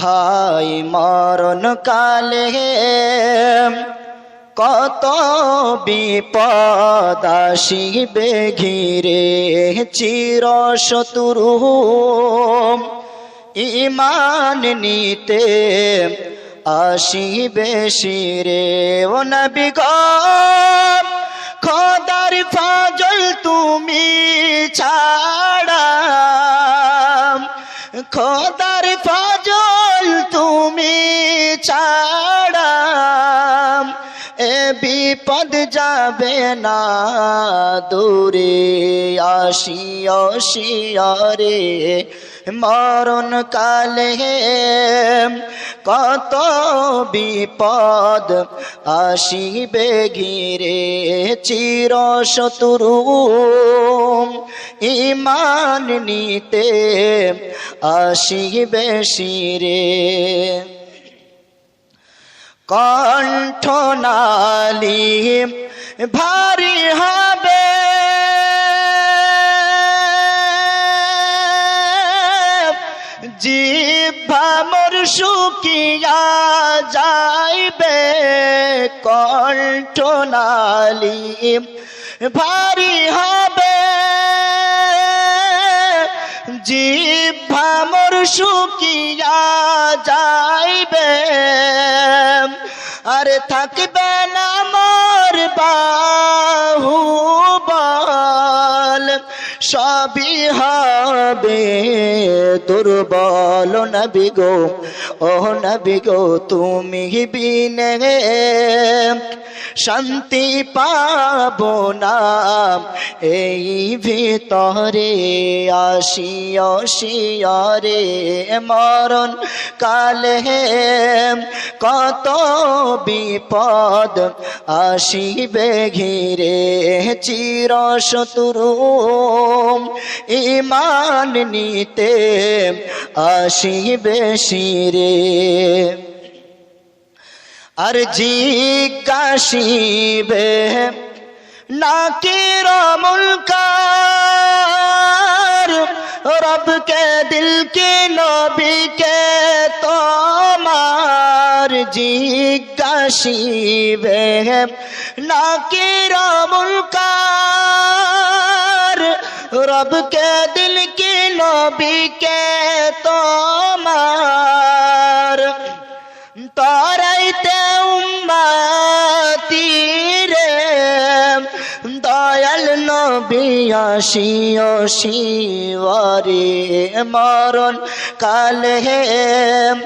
High মরণ কালে কত বিপদ আসিবে ঘিরে চির শত্রু। ইমান নিতে আসিবে শিরে ও নবী গো। ফাজল তুমি ছাড়া খোদার ফজল তুমি ছাড়া এ বিপদ যাবে না দূরে আসিও শিয়রে মরণ কালে কত বিপদ আসিবে ঘিরে চির শত্রু ইমান নিতে আসিবে শিরে। কণ্ঠনালী ভারী হবে জিভা মোর শুকিয়া যাইবে কণ্ঠনালী ভারী হবে। জিভা মোর শুকিয়া যাইবে, আরে থাকবে না মোর বাহু বল সবই হবে দুর্বল নবী গো। ও নবী গো, তুমি বিনে শান্তি পাবো না। এই ভিতরে আসিও শিয়রে মরণ কালে। কত বিপদ আসিবে ঘিরে, চির শত্রু ইমান নিতে আসিবে শিরে। আর জি জিজ্ঞাসিবে নাকির মুলকার রবকে দিল কি নবীকে তোমার? জিজ্ঞাসিবে নাকির মুলকার রবকে দিল কি নবীকে তোমার তরাইতে উম্মাতি রে দয়াল নবী আসিও শিবরে মরণ কালে